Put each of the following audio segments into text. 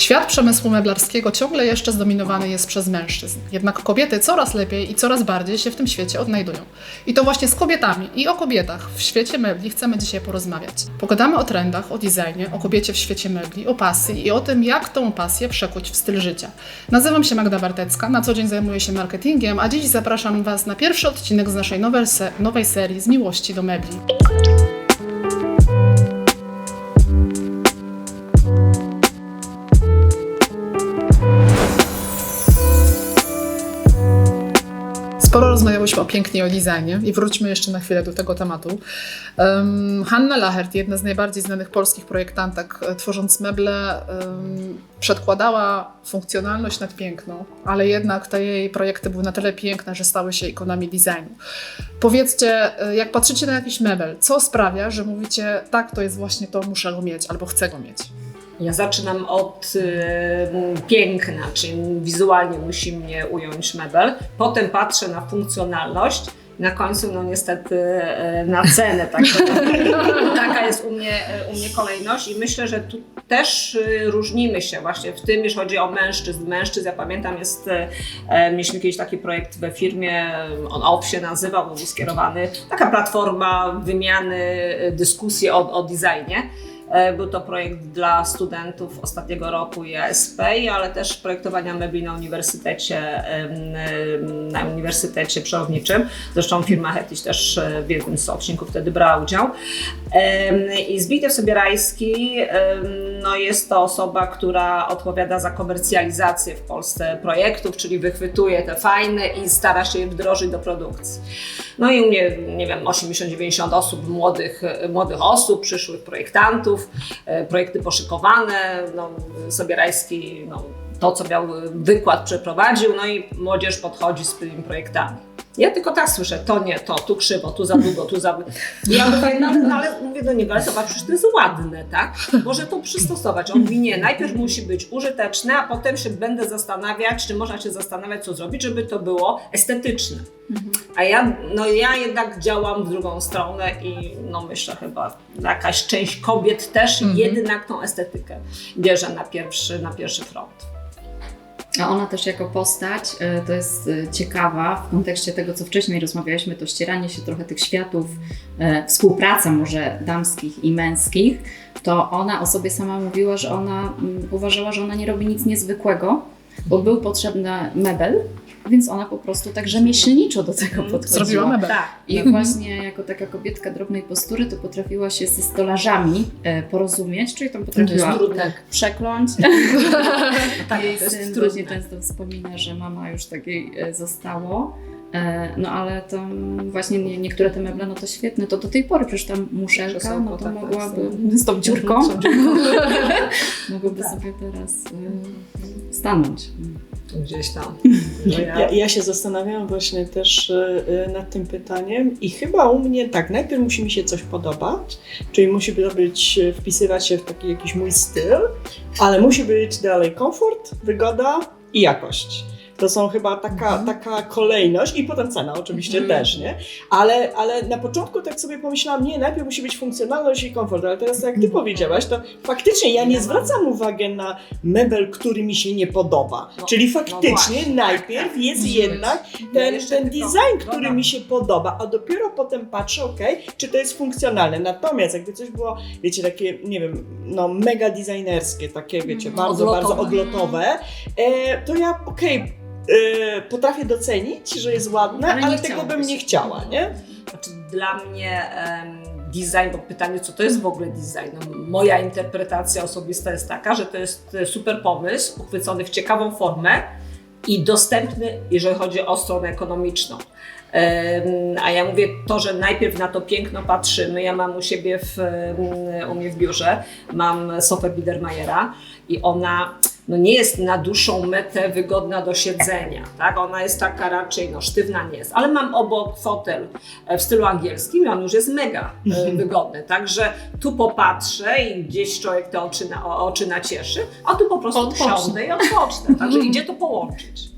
Świat przemysłu meblarskiego ciągle jeszcze zdominowany jest przez mężczyzn. Jednak kobiety coraz lepiej i coraz bardziej się w tym świecie odnajdują. I to właśnie z kobietami i o kobietach w świecie mebli chcemy dzisiaj porozmawiać. Pogadamy o trendach, o designie, o kobiecie w świecie mebli, o pasji i o tym, jak tą pasję przekuć w styl życia. Nazywam się Magda Bartecka, na co dzień zajmuję się marketingiem, a dziś zapraszam Was na pierwszy odcinek z naszej nowej, se- nowej serii z miłości do mebli. Sporo rozmawiałyśmy o pięknie o designie i wróćmy jeszcze na chwilę do tego tematu. Um, Hanna Lachert, jedna z najbardziej znanych polskich projektantek, e, tworząc meble, em, przedkładała funkcjonalność nad piękno, ale jednak te jej projekty były na tyle piękne, że stały się ikonami designu. Powiedzcie, e, jak patrzycie na jakiś mebel, co sprawia, że mówicie, tak, to jest właśnie to, muszę go mieć albo chcę go mieć? Ja zaczynam od y, piękna, czyli wizualnie musi mnie ująć mebel. Potem patrzę na funkcjonalność. Na końcu, no niestety, y, na cenę. Tak, taka jest u mnie, u mnie kolejność i myślę, że tu też y, różnimy się właśnie w tym, jeśli chodzi o mężczyzn. Mężczyzn, ja pamiętam, jest, e, mieliśmy kiedyś taki projekt we firmie, on OP się nazywał, był skierowany, taka platforma wymiany, dyskusji o, o designie. E, Był to projekt dla studentów ostatniego roku IASP, ale też projektowania mebli na uniwersytecie, na uniwersytecie przyrodniczym. Zresztą firma Hetiś też e, w jednym z odcinków wtedy brała udział. I Zbigniew Sobierajski em, no jest to osoba, która odpowiada za komercjalizację w Polsce projektów, czyli wychwytuje te fajne i stara się je wdrożyć do produkcji. No i u mnie, nie wiem, 80-90 osób, młodych, młodych osób, przyszłych projektantów, e, projekty poszykowane, no, Sobierajski, no, to co miał wykład przeprowadził, no i młodzież podchodzi z tymi projektami. Ja tylko tak słyszę, to nie, to, tu krzywo, tu za długo, tu za... Ja no, no, ale mówię do niego, ale zobacz, przecież to jest ładne, tak? Może to przystosować. On mówi, nie, najpierw musi być użyteczne, a potem się będę zastanawiać, czy można się zastanawiać, co zrobić, żeby to było estetyczne. A ja, no ja jednak działam w drugą stronę i no myślę chyba jakaś część kobiet też jednak tą estetykę bierze na pierwszy, na pierwszy front. A ona też jako postać e, to jest e, ciekawa w kontekście tego, co wcześniej rozmawialiśmy, to ścieranie się trochę tych światów, e, współpraca może damskich i męskich, to ona o sobie sama mówiła, że ona mm, uważała, że ona nie robi nic niezwykłego, bo był potrzebny mebel, więc ona po prostu tak rzemieślniczo do tego podchodziła. Zrobiła mebel. Tak. I właśnie jako taka kobietka drobnej postury to potrafiła się ze stolarzami e, porozumieć, czyli tam potrafiła trudne. przekląć. Tak, Jej syn trudne. właśnie często wspomina, że mama już takiej e, zostało. E, No ale tam właśnie nie, niektóre te meble, no to świetne, to do tej pory przecież tam muszelka, no to tak, tak, mogłaby z z tą dziurką, mogłaby Tak. sobie teraz stanąć. Gdzieś tam. Ja, ja się zastanawiałam właśnie też y, y, nad tym pytaniem i chyba u mnie tak, najpierw musi mi się coś podobać, czyli musi to być, y, wpisywać się w taki jakiś mój styl, ale musi być dalej komfort, wygoda i jakość. To są chyba taka, taka kolejność i potem cena oczywiście Mhm. też, nie? Ale, ale na początku tak sobie pomyślałam, nie, najpierw musi być funkcjonalność i komfort, ale teraz jak ty powiedziałaś, to faktycznie ja nie zwracam uwagi na mebel, który mi się nie podoba. No, Czyli no faktycznie najpierw tak, jest musi jednak Ja ten, ten design, który dodam. mi się podoba, a dopiero potem patrzę, ok, czy to jest funkcjonalne. Natomiast jakby coś było, wiecie, takie, nie wiem, no mega designerskie, takie, wiecie, Mm, bardzo, odlotowe. bardzo odlotowe, e, to ja, okej, e, potrafię docenić, że jest ładne, Ale ale, tego bym nie chciała, nie? Znaczy dla mnie design, bo pytanie, co to jest w ogóle design? No, moja interpretacja osobista jest taka, że to jest e, super pomysł, uchwycony w ciekawą formę i dostępny, jeżeli chodzi o stronę ekonomiczną. A ja mówię to, że najpierw na to piękno patrzymy. Ja mam u siebie w, u mnie w biurze, mam sofę Biedermajera i ona no nie jest na dłuższą metę wygodna do siedzenia, tak? Ona jest taka raczej, no sztywna nie jest, ale mam obok fotel e, w stylu angielskim i on już jest mega e, wygodny, także tu popatrzę i gdzieś człowiek te oczy, na, oczy nacieszy, a tu po prostu Odpocznę. i odpocznę, także idzie to połączyć.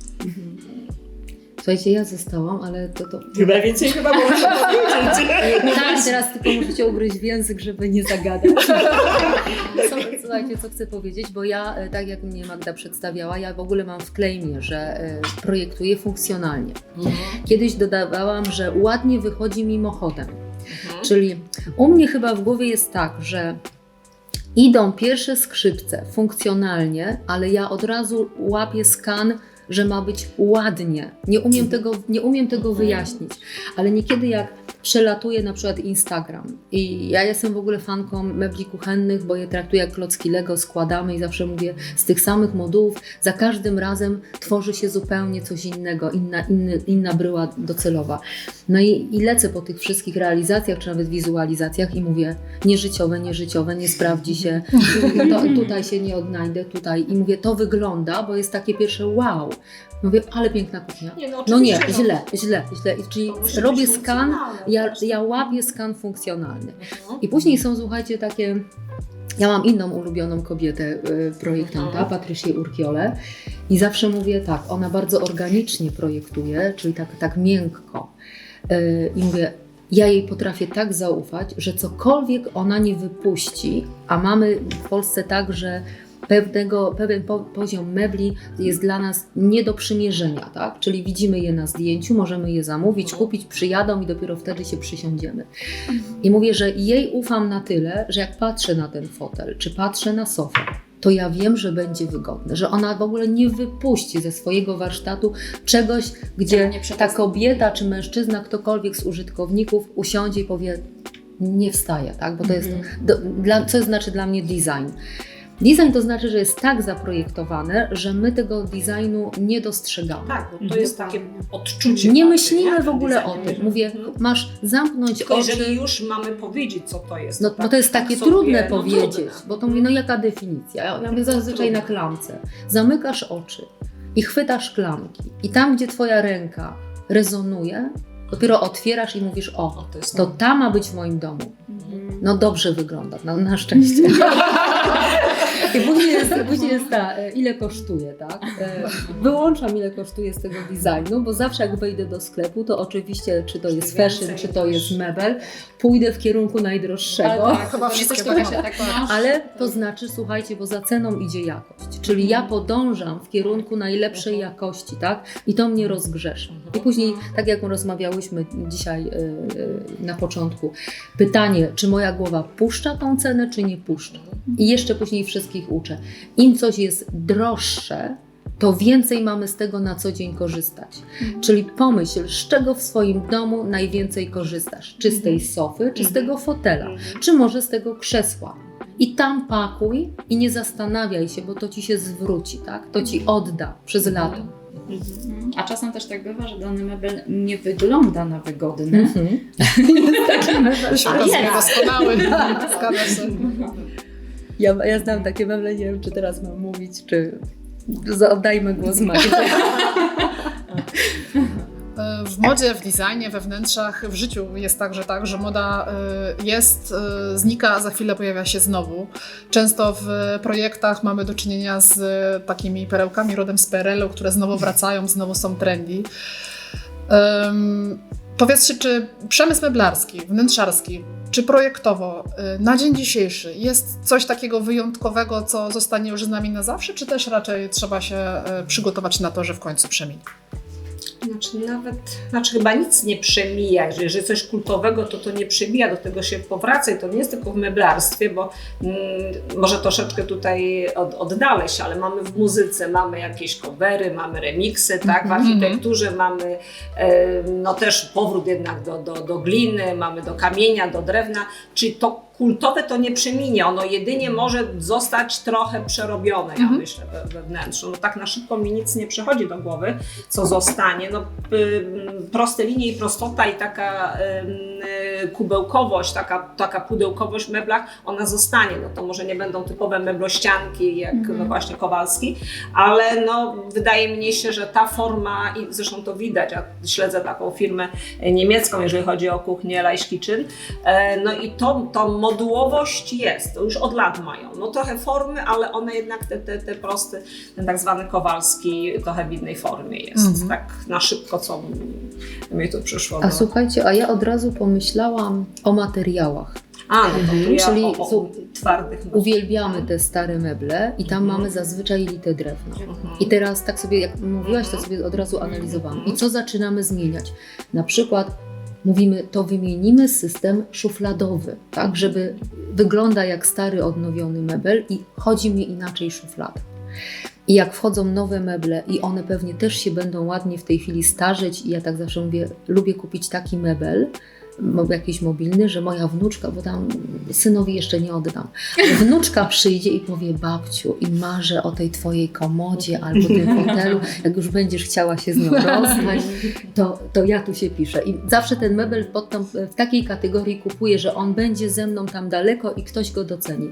Słuchajcie, ja zostałam, ale to to. Chyba więcej chyba można powiedzieć. Tak, teraz tylko musicie ugryźć w język, żeby nie zagadać. Co, słuchajcie, co chcę powiedzieć, bo ja, e, tak jak mnie Magda przedstawiała, ja w ogóle mam w claimie, że e, projektuję funkcjonalnie. Kiedyś dodawałam, że ładnie wychodzi mimochodem. Mhm. Czyli u mnie chyba w głowie jest tak, że idą pierwsze skrzypce funkcjonalnie, ale ja od razu łapię skan, że ma być ładnie. Nie umiem tego, nie umiem tego wyjaśnić, ale niekiedy jak przelatuję na przykład Instagram i ja jestem w ogóle fanką mebli kuchennych, bo je traktuję jak klocki Lego, składamy i zawsze mówię z tych samych modułów, za każdym razem tworzy się zupełnie coś innego, inna, inny, inna bryła docelowa. No i, i lecę po tych wszystkich realizacjach, czy nawet wizualizacjach i mówię nieżyciowe, nieżyciowe, nie sprawdzi się, to, tutaj się nie odnajdę, tutaj. I mówię, to wygląda, bo jest takie pierwsze wow. Mówię, ale piękna kuchnia. Nie, no, No nie, oczywiście, źle, źle, źle. I Czyli robię skan, ja, ja łapię skan funkcjonalny. Mhm. I później są, słuchajcie, takie. Ja mam inną ulubioną kobietę y, projektanta, Mhm. Patrycję Urkiole i zawsze mówię tak, ona bardzo organicznie projektuje, czyli tak, tak miękko. Y, I mówię, ja jej potrafię tak zaufać, że cokolwiek ona nie wypuści, a mamy w Polsce tak, że pewnego, pewien po, poziom mebli jest dla nas nie do przymierzenia, tak? Czyli widzimy je na zdjęciu, możemy je zamówić, Mhm. kupić, przyjadą i dopiero wtedy się przysiądziemy. I mówię, że jej ufam na tyle, że jak patrzę na ten fotel, czy patrzę na sofę, to ja wiem, że będzie wygodne, że ona w ogóle nie wypuści ze swojego warsztatu czegoś, gdzie ta kobieta czy mężczyzna, ktokolwiek z użytkowników usiądzie i powie, nie wstaje, tak? Bo to jest, do, dla, co znaczy dla mnie design? Design to znaczy, że jest tak zaprojektowane, że my tego designu nie dostrzegamy. Tak, bo to jest takie odczucie. Nie myślimy w ogóle o tym. Mówię, Mhm. masz zamknąć Tylko oczy. jeżeli już mamy powiedzieć, co to jest. No, tak- bo to jest tak takie sobie, trudne no, powiedzieć, trudne. bo to mówię, no jaka definicja? Ja, mówię zazwyczaj na klamce. Zamykasz oczy i chwytasz klamki i tam, gdzie twoja ręka rezonuje, dopiero otwierasz i mówisz, o, O, to jest to ta ma być w moim domu. Mhm. No dobrze wygląda, no, na szczęście. I później jest, później jest ta, e, ile kosztuje, tak? E, Wyłączam, ile kosztuje z tego designu, bo zawsze jak wejdę do sklepu, to oczywiście, czy to jest fashion, czy to jest mebel, pójdę w kierunku najdroższego. Ale tak, Chyba wszystkie tak tak. Ale to znaczy, słuchajcie, bo za ceną idzie jakość. Czyli ja podążam w kierunku najlepszej jakości, tak? I to mnie rozgrzesza. I później, tak jak rozmawiałyśmy dzisiaj y, y, na początku, pytanie, czy moja głowa puszcza tą cenę, czy nie puszcza. I jeszcze później wszystkich uczę. Im coś jest droższe, to więcej mamy z tego na co dzień korzystać. Czyli pomyśl, z czego w swoim domu najwięcej korzystasz. Czy z tej sofy, czy z tego fotela czy może z tego krzesła. I tam pakuj i nie zastanawiaj się, bo to ci się zwróci, tak? To ci odda przez lato. Mhm. A czasem też tak bywa, że dany mebel nie wygląda na wygodny. Mhm. To się A okazuje jest. doskonały. Się. Ja, ja znam takie meble, nie wiem, czy teraz mam mówić, czy za- oddajmy głos Magdzie. Modzie, w designie, we wnętrzach, w życiu jest także tak, że moda e, jest, e, znika, a za chwilę pojawia się znowu. Często w projektach mamy do czynienia z e, takimi perełkami rodem z PRL-u, które znowu wracają, znowu są trendy. Um, powiedzcie, czy przemysł meblarski, wnętrzarski, czy projektowo na dzień dzisiejszy jest coś takiego wyjątkowego, co zostanie już z nami na zawsze, czy też raczej trzeba się przygotować na to, że w końcu przeminie? Znaczy nawet, znaczy chyba nic nie przemija. Jeżeli, jeżeli coś kultowego, to to nie przemija, do tego się powraca i to nie jest tylko w meblarstwie, bo mm, może troszeczkę tutaj od, oddalę się, ale mamy w muzyce, mamy jakieś covery, mamy remiksy, tak, w Mhm. architekturze mamy e, no też powrót jednak do, do, do gliny, mamy do kamienia, do drewna, czyli to kultowe to nie przeminie, ono jedynie może zostać trochę przerobione, ja Mhm. myślę, we, we wnętrzu. No tak na szybko mi nic nie przychodzi do głowy, co zostanie. No, y, proste linie i prostota i taka y, kubełkowość, taka, taka pudełkowość w meblach, ona zostanie. No to może nie będą typowe meblościanki jak no właśnie Kowalski, ale no, wydaje mi się, że ta forma, i zresztą to widać, ja śledzę taką firmę niemiecką, jeżeli chodzi o kuchnię Leish Kitchen, e, no i to, to modułowość jest, to już od lat mają. No trochę formy, ale one jednak te, te, te prosty, ten tak zwany Kowalski trochę w innej formie jest. Mhm. Tak na szybko, co mi tu przyszło. A do- słuchajcie, a ja od razu pomyślałam o materiałach. A, no to Mhm. ja Czyli o, o, twardych meblach. Uwielbiamy te stare meble i tam Mhm. mamy zazwyczaj lite drewno. Mhm. I teraz tak sobie, jak mówiłaś, to Mhm. sobie od razu analizowałam. Mhm. I co zaczynamy zmieniać? Na przykład mówimy, to wymienimy system szufladowy, tak, żeby wygląda jak stary, odnowiony mebel i chodzi mi inaczej szuflada. I jak wchodzą nowe meble i one pewnie też się będą ładnie w tej chwili starzeć i ja tak zawsze mówię, lubię kupić taki mebel, jakiś mobilny, że moja wnuczka, bo tam synowi jeszcze nie oddam, wnuczka przyjdzie i powie babciu i marzę o tej twojej komodzie albo tym fotelu, jak już będziesz chciała się z nią rozstać, to, to ja tu się piszę. I zawsze ten mebel pod tą, w takiej kategorii kupuję, że on będzie ze mną tam daleko i ktoś go doceni.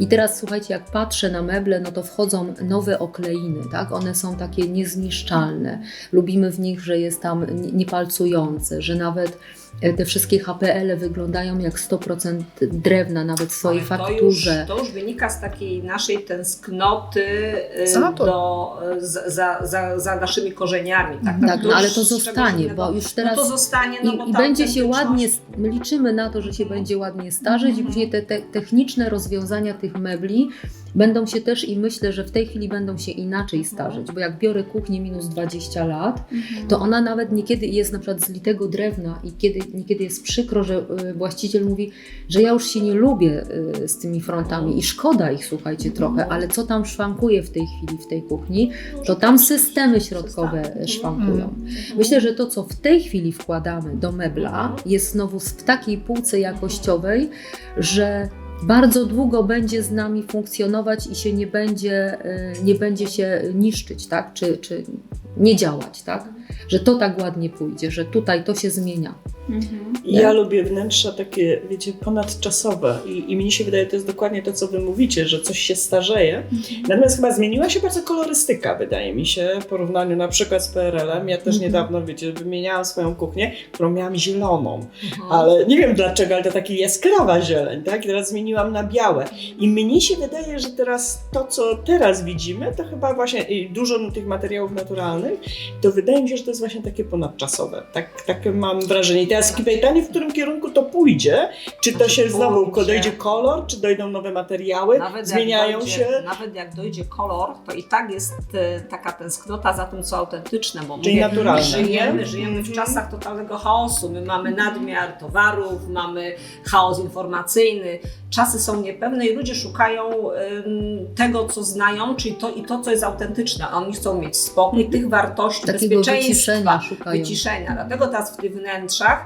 I teraz słuchajcie, jak patrzę na meble, no to wchodzą nowe okleiny, tak? One są takie niezniszczalne. Lubimy w nich, że jest tam nie- niepalcujące, że nawet e, te wszystkie HPL-e wyglądają jak 100% drewna, nawet w swojej Ale fakturze. To już, to już wynika z takiej naszej tęsknoty y, do, za, za, za, za naszymi korzeniami. Tak, Tak, no już ale to z czegoś zostanie, bo już teraz No to zostanie, no bo I, I będzie się ładnie, my liczymy na to, że się będzie ładnie starzeć i Mhm. później te, te techniczne rozwiązania tych mebli będą się też i myślę, że w tej chwili będą się inaczej Mhm. starzeć, bo jak biorę kuchnię minus 20 lat, to ona nawet niekiedy jest na przykład z litego drewna i kiedy, niekiedy jest przykro, że y, właściciel mówi, że ja już się nie lubię y, z tymi frontami i szkoda ich, słuchajcie, trochę, ale co tam szwankuje w tej chwili w tej kuchni, to tam systemy środkowe szwankują. Myślę, że to, co w tej chwili wkładamy do mebla, jest znowu w takiej półce jakościowej, że bardzo długo będzie z nami funkcjonować i się nie będzie, y, nie będzie się niszczyć, tak? Czy, czy nie działać, tak? Że to tak ładnie pójdzie, że tutaj to się zmienia. I Ja lubię wnętrza takie, wiecie, ponadczasowe I, i mi się wydaje, to jest dokładnie to, co wy mówicie, że coś się starzeje. Natomiast chyba zmieniła się bardzo kolorystyka, wydaje mi się, w porównaniu na przykład z PRL-em. Ja też Mhm. niedawno, wiecie, wymieniałam swoją kuchnię, którą miałam zieloną, Mhm. ale nie wiem dlaczego, ale to taka jaskrawa zieleń, tak? I teraz zmieniłam na białe. I mnie się wydaje, że teraz to, co teraz widzimy, to chyba właśnie dużo tych materiałów naturalnych, to wydaje mi się, że to jest właśnie takie ponadczasowe. Tak, takie mam wrażenie. I teraz pytanie, w którym kierunku to pójdzie? Czy to się znowu pójdzie. dojdzie kolor, czy dojdą nowe materiały, Nawet zmieniają dojdzie, się? Nawet jak dojdzie kolor, to i tak jest e, taka tęsknota za tym, co autentyczne, bo Czyli mówię, naturalne, żyjemy, nie? żyjemy w Mhm. czasach totalnego chaosu. My mamy nadmiar towarów, mamy chaos informacyjny, czasy są niepewne i ludzie szukają tego, co znają, czyli to i to, co jest autentyczne. A Oni chcą mieć spokój, tych wartości, Takiego bezpieczeństwa, wyciszenia szukają. wyciszenia. Dlatego teraz w tych wnętrzach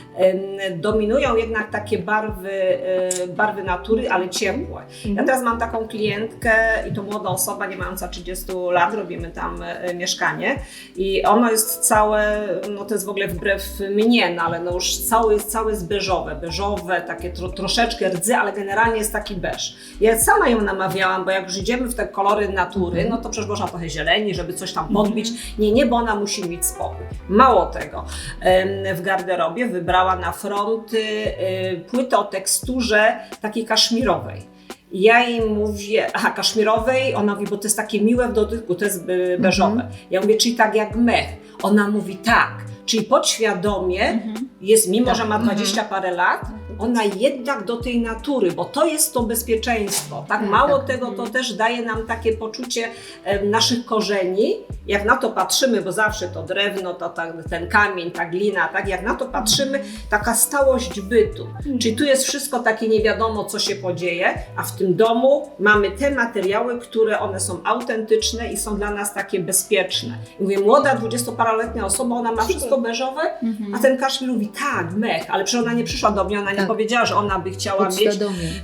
dominują jednak takie barwy, e, barwy natury, ale ciepłe. Ja teraz mam taką klientkę i to młoda osoba, nie mająca 30 lat, robimy tam e, mieszkanie i ono jest całe, no to jest w ogóle wbrew mnie, no ale no już całe jest, całe jest beżowe, beżowe, takie tro, troszeczkę rdzy, ale generalnie jest taki beż. Ja sama ją namawiałam, bo jak już idziemy w te kolory natury, no to przecież można trochę zieleni, żeby coś tam podbić. Nie, nie, bo ona musi mieć spokój. Mało tego, w garderobie na fronty y, płytę o teksturze takiej kaszmirowej. Ja jej mówię, aha, kaszmirowej, ona mówi, bo to jest takie miłe w dotyku, to jest be- beżowe. Ja mówię, czyli tak jak mech. Ona mówi tak, czyli podświadomie jest, mimo że ma 20 parę lat, ona jednak do tej natury, bo to jest to bezpieczeństwo. Tak, mało tak. tego, to też daje nam takie poczucie naszych korzeni. Jak na to patrzymy, bo zawsze to drewno, to ta, ten kamień, ta glina, tak, jak na to patrzymy, taka stałość bytu. Czyli tu jest wszystko takie nie wiadomo, co się podzieje, a w tym domu mamy te materiały, które one są autentyczne i są dla nas takie bezpieczne. I mówię, młoda, dwudziestoparoletnia osoba, ona ma wszystko beżowe, a ten kaszmir mówi, tak, mech, ale przecież ona nie przyszła do mnie, ona nie Tak. powiedziała, że ona by chciała mieć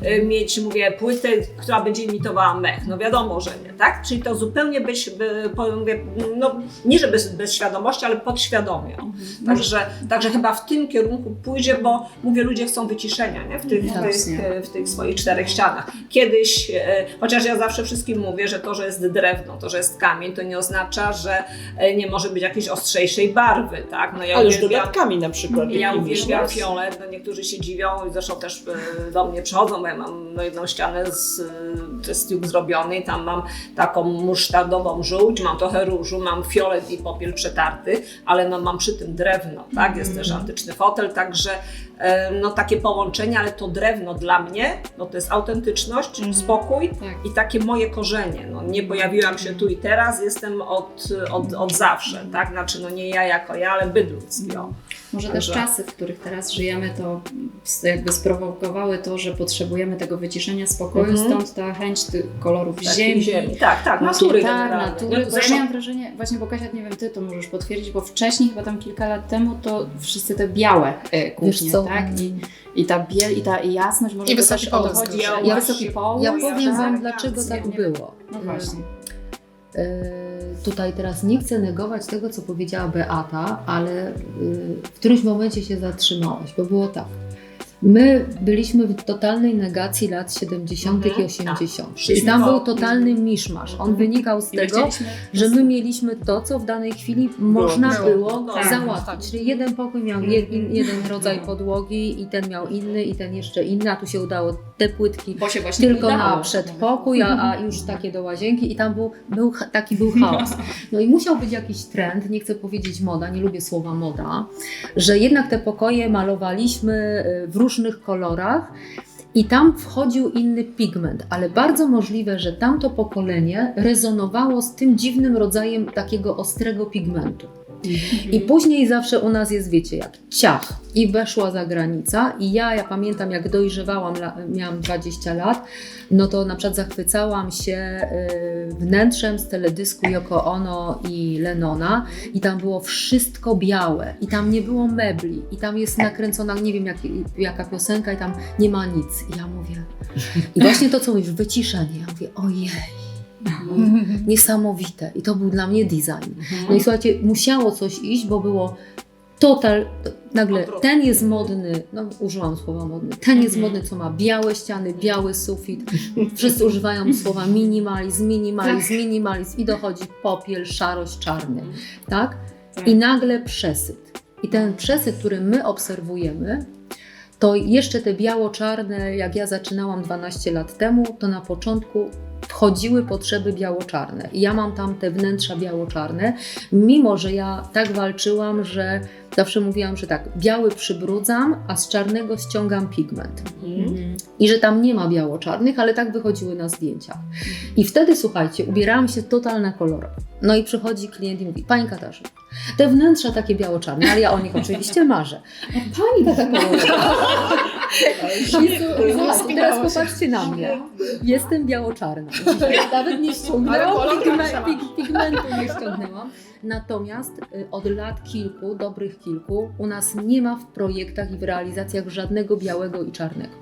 y, mieć, mówię, płytę, która będzie imitowała mech. No wiadomo, że nie, tak? Czyli to zupełnie być, by, powiem, mówię, no nie, że bez, bez świadomości, ale podświadomie. o. Także, także chyba w tym kierunku pójdzie, bo mówię, ludzie chcą wyciszenia, nie? W tych, w tych, w tych swoich czterech ścianach. Kiedyś, e, chociaż ja zawsze wszystkim mówię, że to, że jest drewno, to, że jest kamień, to nie oznacza, że e, nie może być jakiejś ostrzejszej barwy, tak? No ja Ale już dodatkami na przykład. ja uwielbiam fiolet, no niektórzy się dziwią i zresztą też e, do mnie przychodzą, bo ja mam no, jedną ścianę z, jest tiuk zrobiony i tam mam taką musztardową żółć, mam trochę różu, mam fiolet i popiel przetarty, ale no mam przy tym drewno, tak, jest też antyczny fotel, także e, no takie połączenie, ale to drewno dla mnie, no to jest autentyczność, Mhm. spokój Tak. i takie moje korzenie. No, nie pojawiłam się tu i teraz, jestem od, od, od zawsze, tak? Znaczy, no nie ja jako ja, ale byt ludzki. Może też czasy, w których teraz żyjemy, to jakby sprowokowały to, że potrzebujemy tego wyciszenia, spokoju, Mhm. stąd ta chęć tych kolorów Takiej ziemi. ziemi. Tak, tak, natury tak, natury, bo ja Zresztą miałam wrażenie, właśnie bo Kasia, nie wiem, ty to możesz potwierdzić, bo wcześniej, chyba tam kilka lat temu, to wszyscy te białe e, kuchnie, tak? I, I ta biel, i ta jasność, może I to wysoki też połysk podchodzi, też. i Ja-. Ja Oj, powiem tak, Wam, tak, dlaczego tak było. No właśnie. E, Tutaj teraz nie chcę negować tego, co powiedziała Beata, ale y, w którymś momencie się zatrzymałaś, bo było tak. My byliśmy w totalnej negacji lat 70. i Mhm, 80. I Szliśmy tam był totalny miszmasz. On wynikał z I tego, że my mieliśmy to, co w danej chwili można Było. No, tak, załatwić. tak. Czyli jeden pokój miał in, jeden rodzaj podłogi i ten miał inny i ten jeszcze inny, a tu się udało te płytki tylko na przedpokój, a, a już takie do łazienki i tam był, był taki był chaos. No i musiał być jakiś trend, nie chcę powiedzieć moda, nie lubię słowa moda, że jednak te pokoje malowaliśmy y, w różnych kolorach i tam wchodził inny pigment, ale bardzo możliwe, że tamto pokolenie rezonowało z tym dziwnym rodzajem takiego ostrego pigmentu. I później zawsze u nas jest, wiecie, jak ciach. I weszła za granica. I ja, ja pamiętam jak dojrzewałam, miałam 20 lat, no to na przykład zachwycałam się y, wnętrzem z teledysku Yoko Ono i Lenona. I tam było wszystko białe. I tam nie było mebli. I tam jest nakręcona, nie wiem jak, jaka piosenka i tam nie ma nic. I ja mówię, i właśnie to co mówisz, wyciszenie, ja mówię, ojej, niesamowite i to był dla mnie design. No i słuchajcie, musiało coś iść, bo było total, nagle ten jest modny, no użyłam słowa modny, ten jest Mhm. modny, co ma białe ściany, biały sufit, wszyscy używają słowa minimalizm, minimalizm, minimalizm i dochodzi popiel, szarość, czarny, tak? I nagle przesyt. I ten przesyt, który my obserwujemy, to jeszcze te biało-czarne, jak ja zaczynałam 12 lat temu, to na początku wchodziły potrzeby biało-czarne. I ja mam tam te wnętrza biało-czarne, mimo że ja tak walczyłam, że zawsze mówiłam, że tak, biały przybrudzam, a z czarnego ściągam pigment. Mhm. I że tam nie ma biało-czarnych, ale tak wychodziły na zdjęciach. I wtedy, słuchajcie, ubierałam się totalna kolorowo. No i przychodzi klient i mówi, Pani Katarzyna, te wnętrza takie biało-czarne, ale ja o nich oczywiście marzę. A Pani taka kolorowa. Teraz popatrzcie na mnie. Jestem biało-czarna. Nawet nie ściągnęłam pigmentu, nie ściągnęłam. Natomiast y, od lat kilku, dobrych kilku, u nas nie ma w projektach i w realizacjach żadnego białego i czarnego.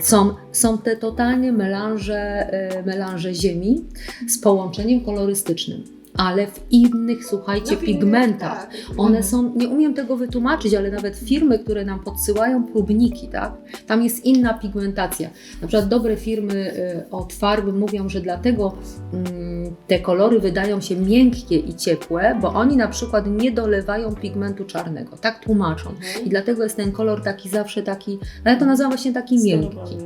Są, są te totalnie melanże, y, melanże ziemi z połączeniem kolorystycznym. Ale w innych, słuchajcie, No, w innych, pigmentach. tak. One są, nie umiem tego wytłumaczyć, ale nawet firmy, które nam podsyłają próbniki, tak? Tam jest inna pigmentacja. Na przykład dobre firmy y, od farby mówią, że dlatego mm, te kolory wydają się miękkie i ciepłe, bo oni na przykład nie dolewają pigmentu czarnego. Tak tłumaczą. I dlatego jest ten kolor taki zawsze taki, no ja to nazywam właśnie taki miękki.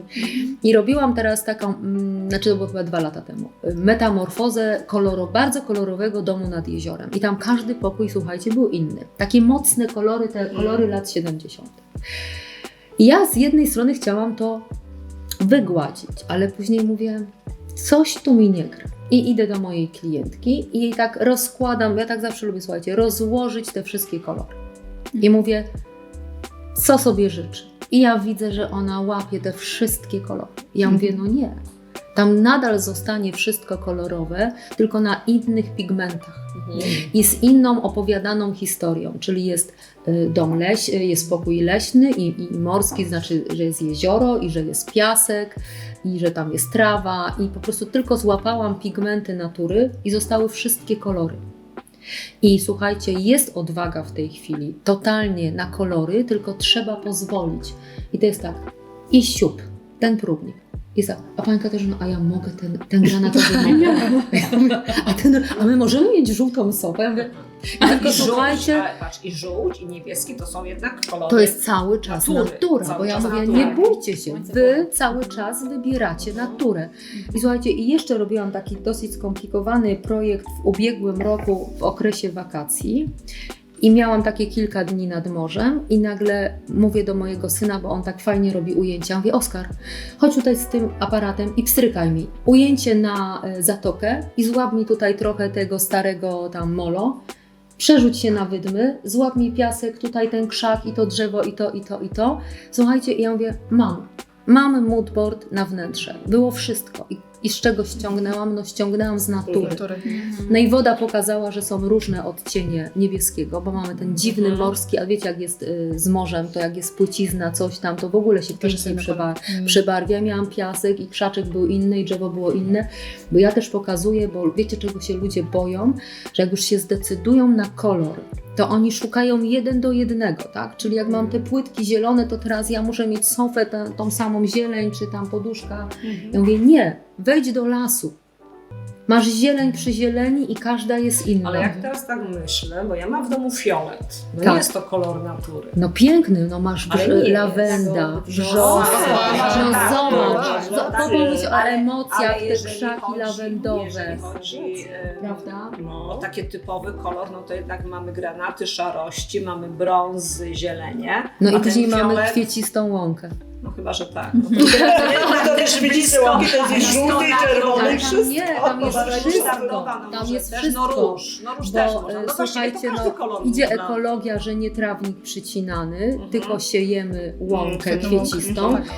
I robiłam teraz taką, mm, znaczy to było chyba dwa lata temu, y, metamorfozę koloro, bardzo kolorowego domu nad jeziorem. I tam każdy pokój, słuchajcie, był inny. Takie mocne kolory, te kolory lat 70. I ja z jednej strony chciałam to wygładzić, ale później mówię, coś tu mi nie gra. I idę do mojej klientki i jej tak rozkładam, ja tak zawsze lubię, słuchajcie, rozłożyć te wszystkie kolory. I mówię, co sobie życzy. I ja widzę, że ona łapie te wszystkie kolory. Ja mówię, no nie. Tam nadal zostanie wszystko kolorowe, tylko na innych pigmentach Mhm. i z inną opowiadaną historią, czyli jest y, dom leś, y, jest pokój leśny i, i morski, znaczy, że jest jezioro i że jest piasek i że tam jest trawa i po prostu tylko złapałam pigmenty natury i zostały wszystkie kolory. I słuchajcie, jest odwaga w tej chwili totalnie na kolory, tylko trzeba pozwolić. I to jest tak, i siup, ten próbnik. Jest tak, a Pani Katarzyna, a ja mogę ten, ten granatowy mogę? Ja a, ten, a my możemy mieć żółtą sopę? Ja mówię, A tylko i żółć, słuchajcie, ale patrz, i żółć, i niebieski to są jednak kolory. to jest cały czas Natury. natura, Cały bo ja mówię, natura. nie bójcie się, wy cały czas wybieracie naturę. I słuchajcie, i jeszcze robiłam taki dosyć skomplikowany projekt w ubiegłym roku w okresie wakacji I miałam takie kilka dni nad morzem i nagle mówię do mojego syna, bo on tak fajnie robi ujęcia. Mówię, Oskar, chodź tutaj z tym aparatem i pstrykaj mi. Ujęcie na e, zatokę i złap mi tutaj trochę tego starego tam molo. Przerzuć się na wydmy, złap mi piasek, tutaj ten krzak i to drzewo i to, i to, i to. Słuchajcie, i ja mówię, mam, mam moodboard na wnętrze. Było wszystko. I, i z czego ściągnęłam? No ściągnęłam z natury. Który... No i woda pokazała, że są różne odcienie niebieskiego, bo mamy ten dziwny Mhm. morski, a wiecie jak jest y, z morzem, to jak jest płcizna, coś tam, to w ogóle się pięknie inny kolor. przeba- Mm. przebarwia. Miałam piasek i krzaczek był inny i drzewo było inne, bo ja też pokazuję, bo wiecie czego się ludzie boją, że jak już się zdecydują na kolor, to oni szukają jeden do jednego, tak? Czyli jak mam te płytki zielone, to teraz ja muszę mieć sofę, tę- tą samą zieleń, czy tam poduszka. Ja mówię, nie, wejdź do lasu. Masz zieleń przy zieleni i każda jest inna. Ale jak teraz tak myślę, bo ja mam w domu fiolet. No Tak. nie jest to kolor natury. No piękny, no masz brz- lawenda, no, brzoza, no, no tak, zobacz, no, zo- tak. pomyśl o Ale- emocjach, te krzaki chodzi- lawendowe, chodzi prawda? no, o taki typowy kolor, no to jednak mamy granaty szarości, mamy brązy, zielenie. No i później mamy kwiecistą łąkę. No chyba, że tak. Mhm. No to też łąki, to jest żółty, czerwony, Ale wszystko. tam nie, tam jest wszystko, no tam jest też, wszystko. No róż, no róż też można. e, No słuchajcie, no, kolor idzie ekologia, że nie trawnik przycinany, Mhm. tylko siejemy łąkę Mm, kwiecistą. tak, no.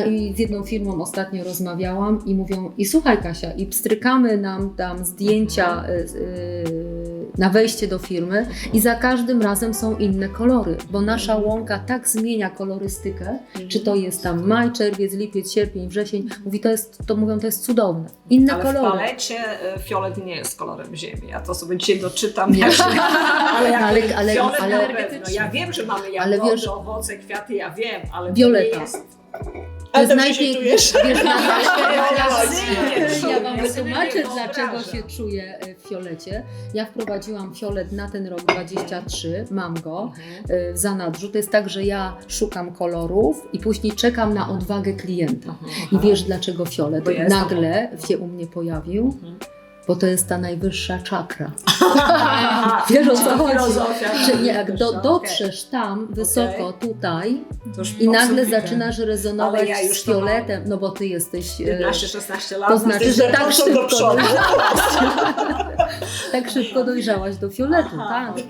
No i z jedną firmą ostatnio rozmawiałam i mówią, i słuchaj Kasia, i pstrykamy nam tam zdjęcia y, y, na wejście do firmy i za każdym razem są inne kolory, bo nasza łąka tak zmienia kolorystykę, czy to jest tam maj, czerwiec, lipiec, sierpień, wrzesień, mówi to jest, to mówią, to jest cudowne. Inne Ale w kolory. palecie e, fiolet nie jest kolorem ziemi. Ja to sobie dzisiaj doczytam. Nie. ale, Ale- ale- ale- pewno. Ja wiem, że mamy Ale jagody, wiesz- owoce, kwiaty, ja wiem, ale to Violeta. nie jest... To Ale się najpięk- czujesz? Wiesz, na, Ja ja Wam wytłumaczę, dlaczego się czuję e, w fiolecie. Ja wprowadziłam fiolet na ten rok 23, mam go e, w zanadrzu. To jest tak, że ja szukam kolorów i później czekam na odwagę klienta. I wiesz dlaczego fiolet nagle się u mnie pojawił? Bo to jest ta najwyższa czakra. Wiesz o co chodzi? Nie, jak do, dotrzesz tam wysoko, tutaj To już i nagle zaczynasz rezonować ja z fioletem, no bo ty jesteś... e, 15-16 lat. To no znaczy, że tak szybko, do tak szybko dojrzałaś do fioletu, Aha. tak.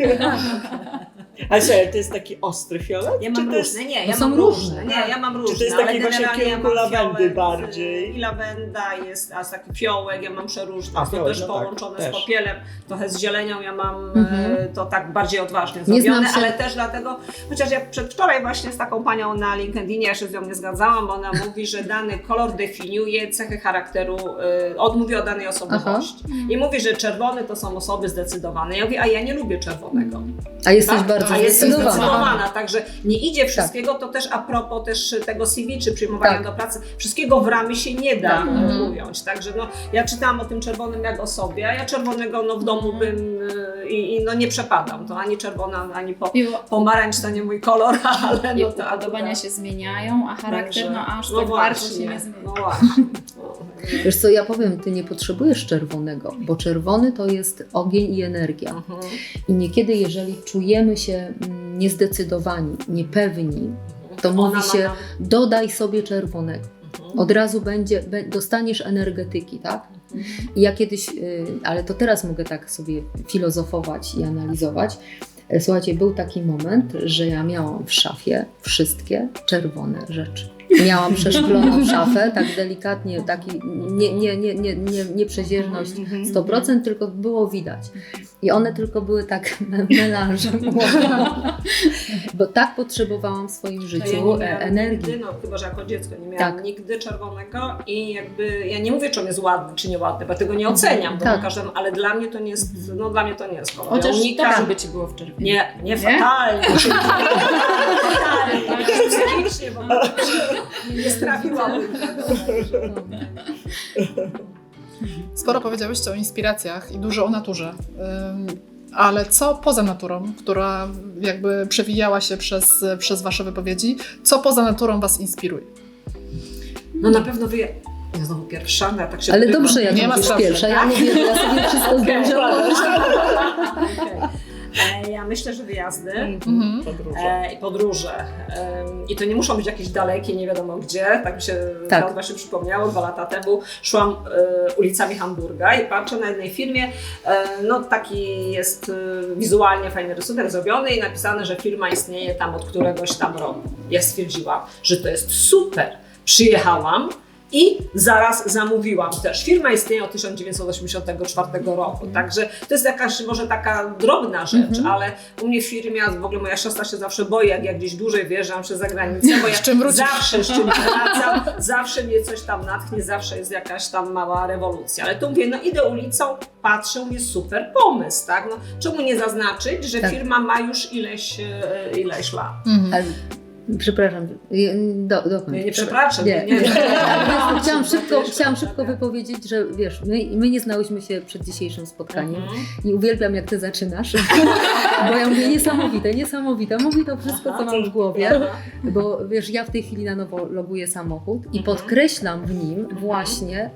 Ale słuchaj, to jest taki ostry fiolet? Ja czy mam to jest... różne, nie, to ja są mam różne. różne. Nie, ja mam różne. to jest taki właśnie kierunku lawendy bardziej? I lawenda jest, a taki fiołek, ja mam przeróżne, A, to fiołek, też no tak, połączone też. z popielem, trochę z zielenią, ja mam Mhm. e, to tak bardziej odważnie Nie zrobione, się- ale też dlatego, chociaż ja przedwczoraj właśnie z taką panią na LinkedInie, ja się z nią nie zgadzałam, bo ona mówi, że dany kolor definiuje cechy charakteru, e, od, mówi o danej osobowości. I mówi, że czerwony to są osoby zdecydowane. Ja mówię, a ja nie lubię czerwonego. A jesteś Tak? bardzo a jestem zdecydowana. zdecydowana, także nie idzie wszystkiego, to też a propos też tego CV czy przyjmowania Tak. do pracy, wszystkiego w ramy się nie da Tak. e, Mhm. ująć, także no, ja czytałam o tym czerwonym jak o sobie, a ja czerwonego no, w domu bym e, i, i no nie przepadam, to ani czerwona, ani po, Miło. pomarańcz to nie mój kolor, ale no to upodobania się zmieniają, a charakter no aż no tak bardzo się właśnie, nie zmienia. No właśnie. Wiesz co, ja powiem, ty nie potrzebujesz czerwonego, bo czerwony to jest ogień i energia. Mhm. I niekiedy, jeżeli czujemy się mm, niezdecydowani, niepewni, to Ona mówi się, nam- dodaj sobie czerwonego. Mhm. Od razu będzie, dostaniesz energetyki, tak? I ja kiedyś, y, ale to teraz mogę tak sobie filozofować i analizować. E, Słuchajcie, był taki moment, że ja miałam w szafie wszystkie czerwone rzeczy. Miałam przeszkloną szafę, tak delikatnie, taki nie, nie, nie, nie, nie, nie przezierność 100%, tylko było widać. I one tylko były tak melanżem, bo tak potrzebowałam w swoim To ja życiu nie e, energii. Nigdy, no chyba, że jako dziecko nie miałam Tak. nigdy czerwonego i jakby ja nie mówię, czy on jest ładny, czy nieładny, bo ja tego nie oceniam, bo Tak. każdemu, ale dla mnie to nie jest, no dla mnie to nie jest kolor. Chociaż ja unikam, by ci było w czerwieni. nie, nie, Nie? fatalnie. fatalnie, tak, bo nie strafiłabym tego. Sporo powiedziałyście o inspiracjach i dużo o naturze. Ale co poza naturą, która jakby przewijała się przez, przez Wasze wypowiedzi, co poza naturą Was inspiruje? No na pewno wy... Ja znowu pierwsza, no ja tak się Ale dobrze, jak Nie ma pierwsza. Ja mówię, że ja sobie wszystko zdążyłam. E, Ja myślę, że wyjazdy Mhm. Podróże. e, i podróże. I to nie muszą być jakieś dalekie, nie wiadomo gdzie. Tak mi się Tak. tak. właśnie przypomniało. Dwa lata temu szłam e, ulicami Hamburga i patrzę na jednej firmie, no taki jest wizualnie fajny rysunek zrobiony i napisane, że firma istnieje tam od któregoś tam roku. Ja stwierdziłam, że to jest super. Przyjechałam i zaraz zamówiłam też. Firma istnieje od 1984 roku, także to jest jakaś może taka drobna rzecz, Mhm. ale u mnie w firmie, a w ogóle moja siostra się zawsze boi, jak ja gdzieś dłużej wjeżdżam przez zagranicę, bo ja Z czym wrócisz? zawsze z czym wracam, zawsze mnie coś tam natchnie, zawsze jest jakaś tam mała rewolucja. Ale tu mówię, no idę ulicą, patrzę, jest super pomysł, tak? No, czemu nie zaznaczyć, że Tak. firma ma już ileś, e, ileś lat? Mhm. Przepraszam, do, dokończ. Nie, nie przepraszam, Nie. nie, nie. Chciałam szybko, chciałam szybko wypowiedzieć, że wiesz, my, my nie znałyśmy się przed dzisiejszym spotkaniem Mhm. i uwielbiam jak ty zaczynasz, bo ja mówię niesamowite, niesamowite, mówi to wszystko, Aha, co mam w głowie, bo wiesz, ja w tej chwili na nowo loguję samochód i Mhm. podkreślam w nim właśnie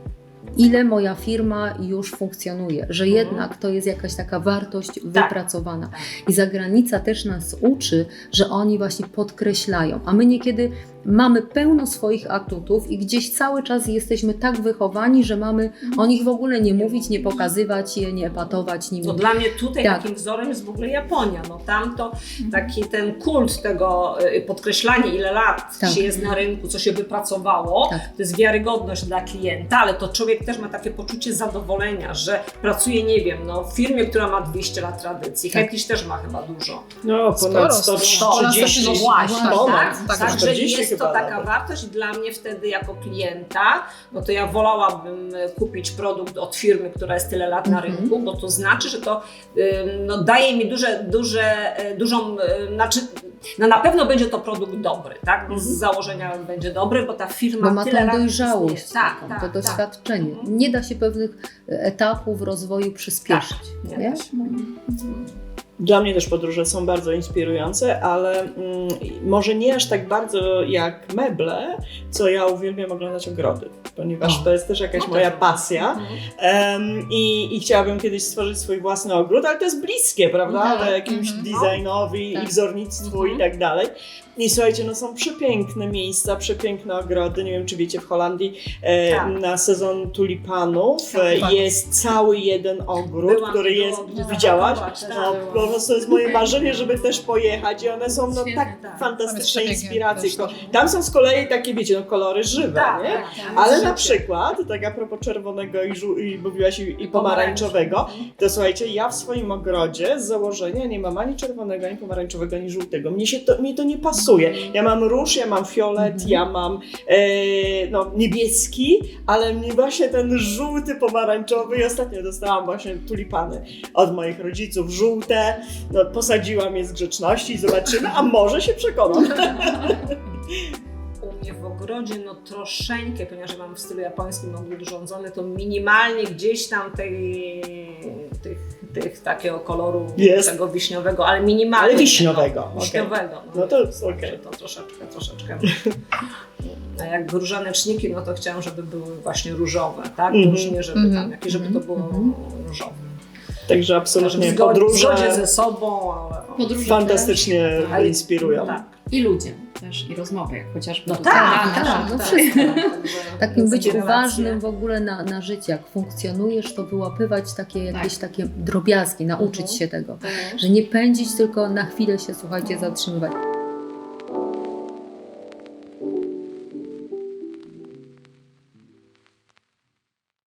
ile moja firma już funkcjonuje, że Mhm. jednak to jest jakaś taka wartość wypracowana. Tak. I zagranica też nas uczy, że oni właśnie podkreślają, a my niekiedy mamy pełno swoich atutów i gdzieś cały czas jesteśmy tak wychowani, że mamy o nich w ogóle nie mówić, nie pokazywać je, nie epatować nimi. No dla mnie tutaj Tak. takim wzorem jest w ogóle Japonia. No tam to taki ten kult tego y, podkreślanie, ile lat Tak. się jest na rynku, co się wypracowało, Tak. to jest wiarygodność dla klienta, ale to człowiek też ma takie poczucie zadowolenia, że pracuje, nie wiem, no, w firmie, która ma 200 lat tradycji. Tak. Też ma chyba dużo. No, ponad Sporo, 130. No właśnie, tak? tak, Także 40 jest to taka wartość dla mnie wtedy jako klienta, no to ja wolałabym e, kupić produkt od firmy, która jest tyle lat na Mhm. rynku, bo to znaczy, że to no, daje mi duże, duże, e, dużą, e, znaczy, no na pewno będzie to produkt dobry, tak? Mhm. Z założenia będzie dobry, bo ta firma Bo ma tyle tą dojrzałość, istnieje. Tak, tak, to tak. doświadczenie. Mhm. Nie da się pewnych etapów rozwoju przyspieszyć. Nie nie? Dla mnie też podróże są bardzo inspirujące, ale mm, może nie aż tak bardzo jak meble, co ja uwielbiam oglądać ogrody, ponieważ O. to jest też jakaś No moja tak. pasja. Mhm. Em, i, I chciałabym kiedyś stworzyć swój własny ogród, ale to jest bliskie, prawda? Tak. Jakimś Mhm. designowi Tak. i wzornictwu Mhm. i tak dalej. I słuchajcie, no są przepiękne miejsca, przepiękne ogrody. Nie wiem, czy wiecie, w Holandii e, Tak. na sezon tulipanów Tak, e, tak. jest cały jeden ogród, Byłam, który było jest, gdzie widziałaś? tak. No, po prostu jest moje marzenie, żeby też pojechać i one są no, Świetnie, tak tak. fantastyczne inspiracje. też. Tam są z kolei takie, wiecie, no, kolory żywe, Tak, nie? tak, tak. Ale Życie. na przykład, tak a propos czerwonego i, żół- i mówiłaś i, i pomarańczowego, to słuchajcie, ja w swoim ogrodzie z założenia nie mam ani czerwonego, ani pomarańczowego, ani żółtego. Mnie, się to, mnie to nie pasuje. Ja mam róż, ja mam fiolet, Mhm. ja mam e, no, niebieski, ale mnie właśnie ten żółty, pomarańczowy i ostatnio dostałam właśnie tulipany od moich rodziców, żółte. No, posadziłam je z grzeczności, zobaczymy, a może się przekonam. U mnie w ogrodzie, no troszeczkę, ponieważ mam w stylu japońskim ogród rządzony, to minimalnie gdzieś tam tej, tych, tych takiego koloru Jest. tego wiśniowego, ale minimalnie. Ale wiśniowego, No, okej. wiśniowego. No to jest okej. Także to troszeczkę, troszeczkę. A jak różaneczniki, no to chciałam, żeby były właśnie różowe, tak? Mhm. Różnie, żeby Mhm. tam, jakieś, żeby to było Mhm. różowe. Także Żeby absolutnie w zgodzie, w zgodzie podróże ze sobą, ale... Podróże fantastycznie Ale- inspirują. Tak. też. I ludzie też, i rozmowy, jak chociażby No tak, tak, tak, no tak. wszystko. Takim być uważnym w ogóle na, na życie. Jak funkcjonujesz, to wyłapywać takie jakieś takie drobiazgi, nauczyć Mhm. się tego. Mhm. Że nie pędzić, tylko na chwilę się, słuchajcie, zatrzymywać.